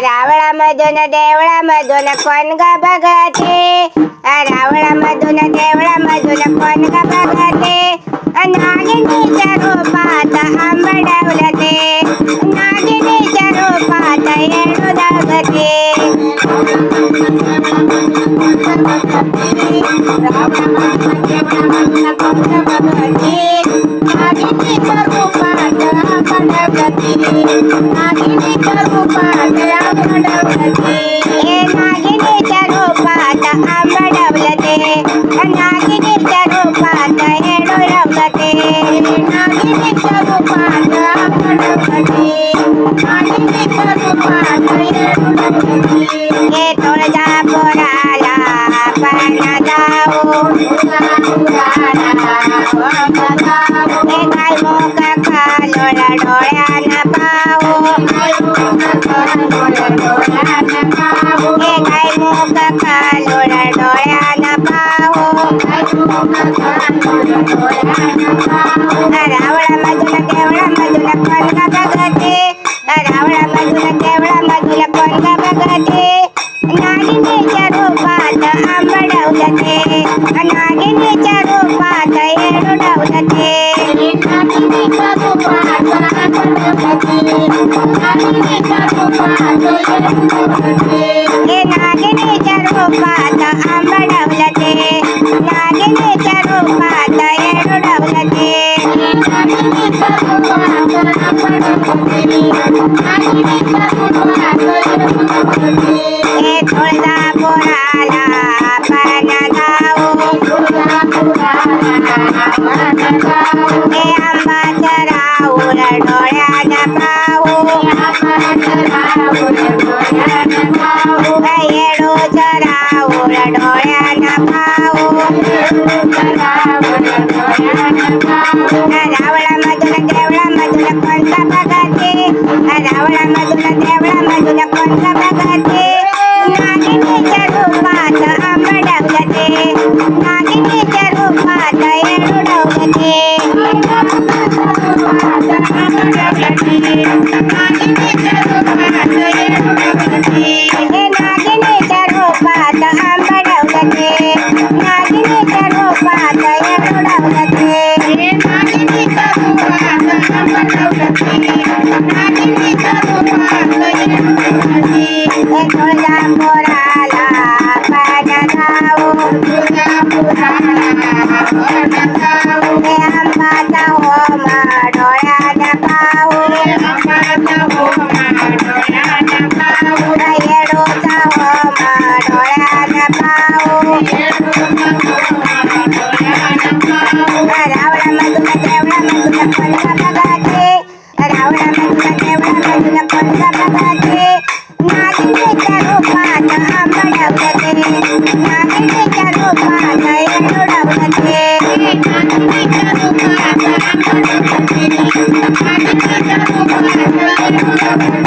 रावळामधून देवळामधून कोण ग बघते? रावळामधून देवळामधून कोण ग बघते? नागिनीच्या रूपात आंबडवलते. नागिनीच्या रूपात येणू दागते हे रूपात आंबडवलते नागिनीच्या रूपात येणू रवलते नागिनीच्या रूपात हे तुळजापुराला पण जाऊ नागिनीच्या रूपात आंबडवलं ते नागिनीच्या नागिनीच्या रूपात आंबडवलते नागिनीच्या रूपात येडुडवलते हे तुळजापुराला पण जाऊ हे आंबाचं राऊळ डोळ्यानं डोळ्यानं पाहू रावळा मधुला देवळा मधुला कोणता बघते रावळा मधुला देवळा मधुला कोणता बघते नागिनीच्या रूपात नागिनीच्या रूपात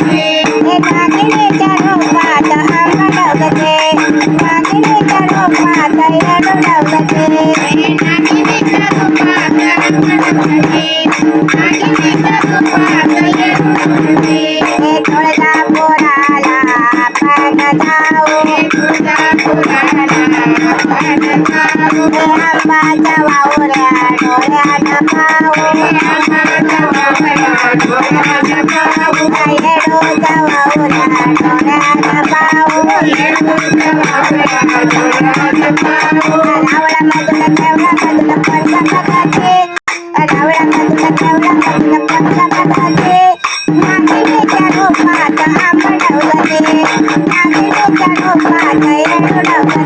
हे नागिनीच्या आंबाच्या वावऱ्या डोळ्यानं पाहू येडूच्या वावऱ्या डोळ्यानं पाहू रावळा मधुला मधुला मधुला मधुला नागिनीच्या रूपात नागिनीच्या रूपात